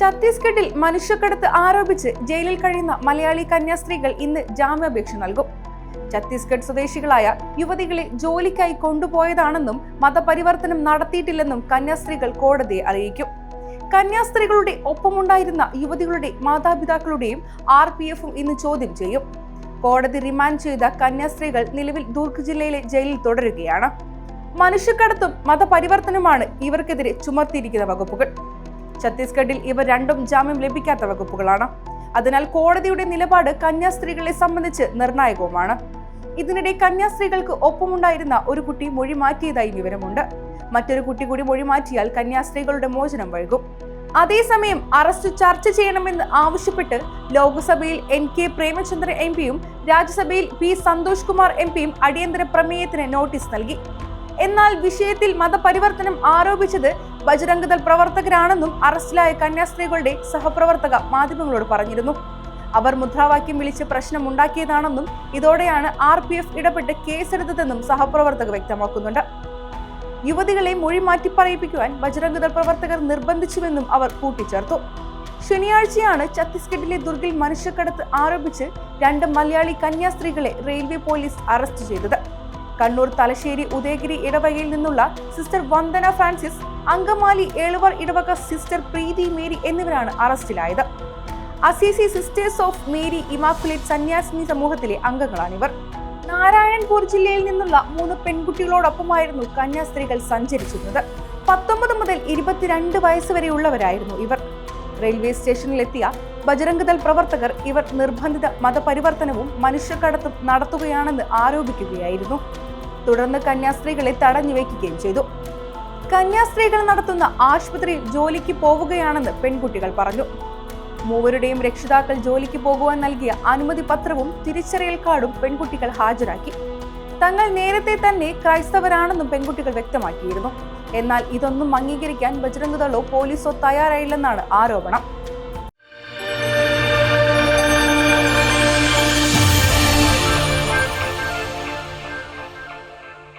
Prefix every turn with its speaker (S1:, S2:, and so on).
S1: ഛത്തീസ്ഗഡിൽ മനുഷ്യക്കടത്ത് ആരോപിച്ച് ജയിലിൽ കഴിയുന്ന മലയാളി കന്യാസ്ത്രീകൾ ഇന്ന് ജാമ്യാപേക്ഷ നൽകും. ഛത്തീസ്ഗഡ് സ്വദേശികളായ യുവതികളെ ജോലിക്കായി കൊണ്ടുപോയതാണെന്നും മതപരിവർത്തനം നടത്തിയിട്ടില്ലെന്നും കന്യാസ്ത്രീകൾ കോടതിയെ അറിയിക്കും. കന്യാസ്ത്രീകളുടെ ഒപ്പമുണ്ടായിരുന്ന യുവതികളുടെ മാതാപിതാക്കളുടെയും ആർ പി എഫും ഇന്ന് ചോദ്യം ചെയ്യും. കോടതി റിമാൻഡ് ചെയ്ത കന്യാസ്ത്രീകൾ നിലവിൽ ദുർഗ് ജില്ലയിലെ ജയിലിൽ തുടരുകയാണ്. മനുഷ്യക്കടത്തും മതപരിവർത്തനമാണ് ഇവർക്കെതിരെ ചുമത്തിയിരിക്കുന്ന വകുപ്പുകൾ. ഛത്തീസ്ഗഡിൽ ഇവ രണ്ടും ജാമ്യം ലഭിക്കാത്ത വകുപ്പുകളാണ്. അതിനാൽ കോടതിയുടെ നിലപാട് കന്യാസ്ത്രീകളെ സംബന്ധിച്ച് നിർണായകവുമാണ്. ഇതിനിടെ കന്യാസ്ത്രീകൾക്ക് ഒപ്പമുണ്ടായിരുന്ന ഒരു കുട്ടി മൊഴി മാറ്റിയതായി വിവരമുണ്ട്. മറ്റൊരു കുട്ടി കൂടി മൊഴി മാറ്റിയാൽ കന്യാസ്ത്രീകളുടെ മോചനം വൈകും. അതേസമയം അറസ്റ്റ് ചർച്ച ചെയ്യണമെന്ന് ആവശ്യപ്പെട്ട് ലോക്സഭയിൽ എൻ കെ പ്രേമചന്ദ്ര എം പിയും രാജ്യസഭയിൽ പി സന്തോഷ് കുമാർ എം പിയും അടിയന്തര പ്രമേയത്തിന് നോട്ടീസ് നൽകി. എന്നാൽ വിഷയത്തിൽ മതപരിവർത്തനം ആരോപിച്ചത് ബജരംഗദൾ പ്രവർത്തകരാണെന്നും അറസ്റ്റിലായ കന്യാസ്ത്രീകളുടെ സഹപ്രവർത്തക മാധ്യമങ്ങളോട് പറഞ്ഞിരുന്നു. അവർ മുദ്രാവാക്യം വിളിച്ച് പ്രശ്നമുണ്ടാക്കിയതാണെന്നും ഇതോടെയാണ് ആർ പി എഫ് ഇടപെട്ട് കേസെടുത്തതെന്നും സഹപ്രവർത്തക വ്യക്തമാക്കുന്നുണ്ട്. യുവതികളെ മൊഴി മാറ്റി പറയിപ്പിക്കുവാൻ ബജരംഗദൾ പ്രവർത്തകർ നിർബന്ധിച്ചുവെന്നും അവർ കൂട്ടിച്ചേർത്തു. ശനിയാഴ്ചയാണ് ഛത്തീസ്ഗഡിലെ ദുർഗിൽ മനുഷ്യക്കടത്ത് ആരോപിച്ച് രണ്ട് മലയാളി കന്യാസ്ത്രീകളെ റെയിൽവേ പോലീസ് അറസ്റ്റ് ചെയ്തത്. കണ്ണൂർ തലശ്ശേരി ഉദയഗിരി ഇടവകയിൽ നിന്നുള്ള സിസ്റ്റർ വന്ദന ഫ്രാൻസിസ് അങ്കമാലി ഏളുവർ ഇടവക സിസ്റ്റർ പ്രീതി മേരി എന്നിവരാണ് അറസ്റ്റിലായത്. Assisi sisters of Mary Immaculate സന്യാസിനി സമൂഹത്തിലെ അംഗങ്ങളാണിവർ. നാരായണൻപൂർ ജില്ലയിൽ നിന്നുള്ള മൂന്ന് പെൺകുട്ടികളോടൊപ്പമായിരുന്നു കന്യാസ്ത്രീകൾ സഞ്ചരിച്ചിരുന്നത്. പത്തൊമ്പത് മുതൽ ഇരുപത്തിരണ്ട് വയസ്സ് വരെയുള്ളവരായിരുന്നു ഇവർ. റെയിൽവേ സ്റ്റേഷനിലെത്തിയ ബജരംഗദൾ പ്രവർത്തകർ ഇവർ നിർബന്ധിത മതപരിവർത്തനവും മനുഷ്യക്കടത്തും നടത്തുകയാണെന്ന് ആരോപിക്കുകയായിരുന്നു. തുടർന്ന് കന്യാസ്ത്രീകളെ തടഞ്ഞു വയ്ക്കുകയും ചെയ്തു. കന്യാസ്ത്രീകൾ നടത്തുന്ന ആശുപത്രി ജോലിക്ക് പോവുകയാണെന്ന് പെൺകുട്ടികൾ പറഞ്ഞു. മൂവരുടെയും രക്ഷിതാക്കൾ ജോലിക്ക് പോകുവാൻ നൽകിയ അനുമതി പത്രവും തിരിച്ചറിയൽ കാർഡും പെൺകുട്ടികൾ ഹാജരാക്കി. തങ്ങൾ നേരത്തെ തന്നെ ക്രൈസ്തവരാണെന്നും പെൺകുട്ടികൾ വ്യക്തമാക്കിയിരുന്നു. എന്നാൽ ഇതൊന്നും അംഗീകരിക്കാൻ ബജരംഗദളോ പോലീസോ തയ്യാറായില്ലെന്നാണ് ആരോപണം.